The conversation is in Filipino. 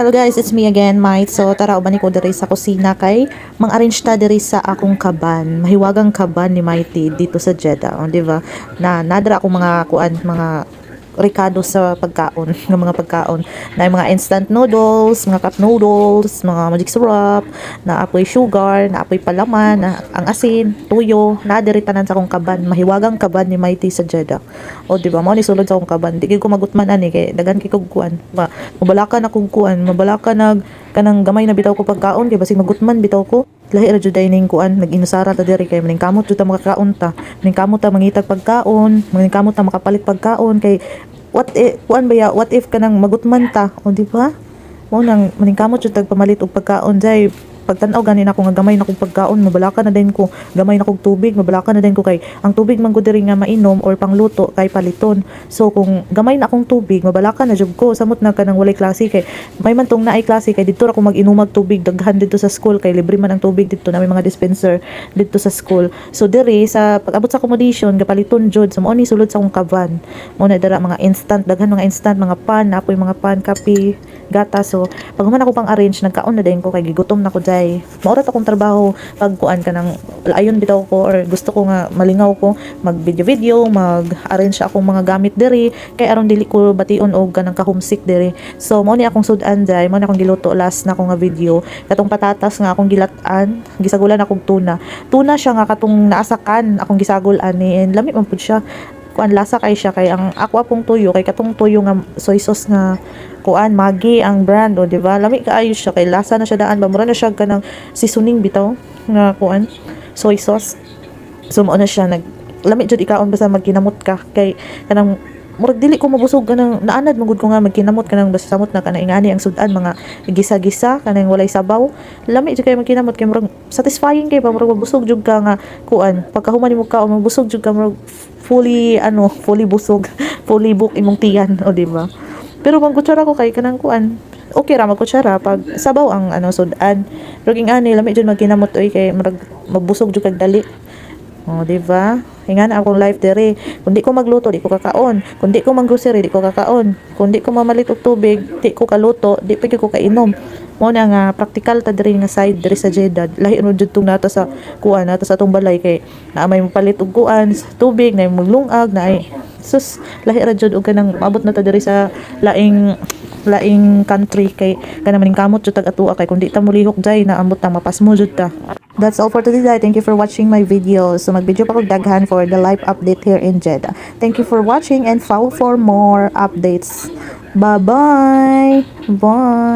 Hello guys, it's me again, Mike. So tara uban ko diri sa kusina kay mang-arrange ta diri sa akong kaban. Mahiwagang kaban ni Mighty dito sa Jeddah, oh, di ba? Na nadra akong mga kuan, mga ricado sa pagkaon, ng mga pagkaon. Na mga instant noodles, mga cup noodles, mga magic syrup, na apoy sugar, na apoy palaman, na ang asin, tuyo, na diri tanan sa akong kaban. Mahiwagang kaban ni Mighty sa Jeddah. O di ba? Mo ni sulod sa akong kaban. Di ko magutman ani kay dagan kay kog kuan. Ma, mabalakan akong kuan, mabalakan nag kanang gamay na bitaw ko pagkaon kay basig magutman bitaw ko. Lahi ra jud ning kuan nag-inusara ta diri kay maning kamot ta makakaon ta. Maning kamot ta mangitag pagkaon, maning kamot ta makapalit pagkaon kay what if, kuan ba ya, what if kanang magutman ta, o di ba? Mo nang maning kamot jud tag pamalit og pagkaon jay pagtan-aw ganin ako nga gamay na kong pagkaon mabalaka na din ko. Gamay na kong tubig mabalaka na din ko kay ang tubig man ko diri nga mainom or pangluto kay paliton. So kung gamay na akong tubig mabalaka na jud ko. Samot na kanang walay klase kay may man tong naay klase kay dito ra ko mag-inumag tubig daghan dito sa school kay libre man ang tubig dito na may mga dispenser dito sa school. So diri sa pag-abot sa accommodation gapaliton jud so mo ni sulod sa akong kaban mo na dara mga instant daghan mga instant mga pan napoy mga pan kape gata. So pag man ako pang arrange nagkaon na din ko kay gigutom na ko jay maurat akong trabaho pag kuan ka ng ayon bitaw ko or gusto ko nga malingaw ko mag video video mag arrange akong mga gamit diri. Kay aron dili ko bation og kanang ka homesick diri. So mo ni akong sudan jay mo ni akong giluto last na ako nga video. Katong patatas nga akong gilatan gisagulan akong tuna. Tuna siya nga katong naasakan akong gisagol ani and lami man pud siya kuan lasa kay siya kay ang ako apong tuyo kay katong tuyo nga soy sauce nga kuan magi ang brand o di ba? Lami kaayo siya kay lasa na siya daan ba? Mura na siya kanang seasoning bitaw nga kuan soy sauce. So mo na siya nag lami jud ikaon basta magkinamot ka kay kanang murag dili ko mabusog kanang naanad magud ko nga magkinamot kanang basta samot na kanang ingani ang sudan mga gisa-gisa kanang walay sabaw. Lami jud kay magkinamot kay murag satisfying kay pa murag mabusog jud ka nga kuan pagkahuman nimo ka mabusog jud ka murag fully ano fully busog fully book imong tiyan o di ba? Pero pag kutsara ko kay kanang kuan okay ra magkutsara pag sabaw ang ano sudan. Pero king ani lami jud magkinamot oy kay murag mabusog jud kag dali. Oh, di ba? Hinga na akong life dere. Kung di ko magluto, di ko kakaon. Kung di ko maggrocery, di ko kakaon. Kung di ko mamalit og tubig, di ko kaluto, di pa ko kainom. Mo na nga practical ta diri nga side diri sa Jeddah. Lahi no jud tong nata sa kuan nata sa atong balay kay naa may mapalit og kuan, tubig, na maglungag, na ay sus lahi ra jud og kanang maabot na ta diri sa laing laing country kay kana maning kamot jud tag atua kay kun di ta mulihok jay na ambot ta mapas mo jud ta That's all for today. Thank you for watching my video. So mag-video pa kog daghan for the live update here in Jeddah. Thank you for watching and follow for more updates. Bye-bye. Bye.